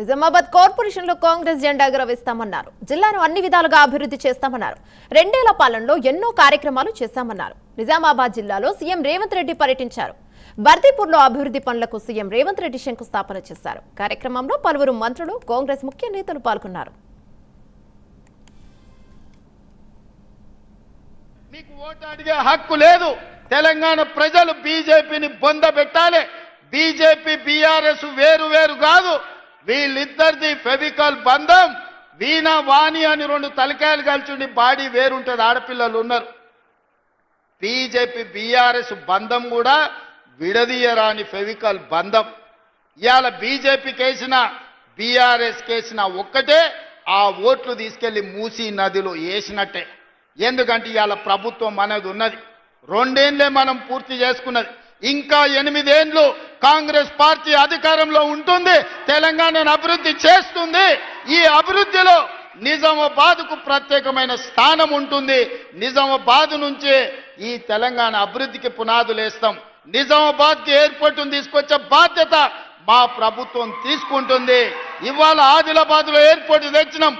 నిజామాబాద్ కార్పొరేషన్లో కాంగ్రెస్ జెండా ఎగురవేస్తామన్నారు. జిల్లాను అన్ని విధాలుగా అభివృద్ధి చేస్తామన్నారు. రెండేళ్ళ పాలనలో ఎన్నో కార్యక్రమాలు చేశామన్నారు. నిజామాబాద్ జిల్లాలో సీఎం రేవంత్ రెడ్డి పర్యటించారు. బర్దీపూర్లో అభివృద్ధి పనులకు సీఎం రేవంత్ రెడ్డి శంకుస్థాపన చేశారు. కార్యక్రమంలో పలువురు మంత్రులు కాంగ్రెస్ ముఖ్య నేతలు పాల్గొన్నారు. మీకు ఓటు అడిగే హక్కు లేదు. తెలంగాణ ప్రజలు బీజేపీని బొంద పెట్టాలి బీజేపీ బీఆర్ఎస్ వేరు వేరు కాదు. వీళ్ళిద్దరిది ఫెవికల్ బంధం. వీణ వాణి అని రెండు తలకాయలు కలిచుండి బాడీ వేరుంటుంది ఆడపిల్లలు ఉన్నారు. బీజేపీ బీఆర్ఎస్ బంధం కూడా విడదీయరాని ఫెవికల్ బంధం. ఇవాళ బీజేపీ కేసిన బీఆర్ఎస్ కేసిన ఒక్కటే ఆ ఓట్లు తీసుకెళ్ళి మూసీ నదిలో వేసినట్టే ఎందుకంటే ఇవాళ ప్రభుత్వం అనేది ఉన్నది. రెండేళ్ళే మనం పూర్తి చేసుకున్నది. ఇంకా ఎనిమిదేండ్లు కాంగ్రెస్ పార్టీ అధికారంలో ఉంటుంది తెలంగాణను అభివృద్ధి చేస్తుంది. ఈ అభివృద్ధిలో నిజామాబాద్కు ప్రత్యేకమైన స్థానం ఉంటుంది. నిజామాబాద్ నుంచే ఈ తెలంగాణ అభివృద్ధికి పునాదులు వేస్తాం. నిజామాబాద్కి ఎయిర్పోర్టును తీసుకొచ్చే బాధ్యత మా ప్రభుత్వం తీసుకుంటుంది. ఇవాళ ఆదిలాబాద్లో ఎయిర్పోర్ట్ తెచ్చినాం.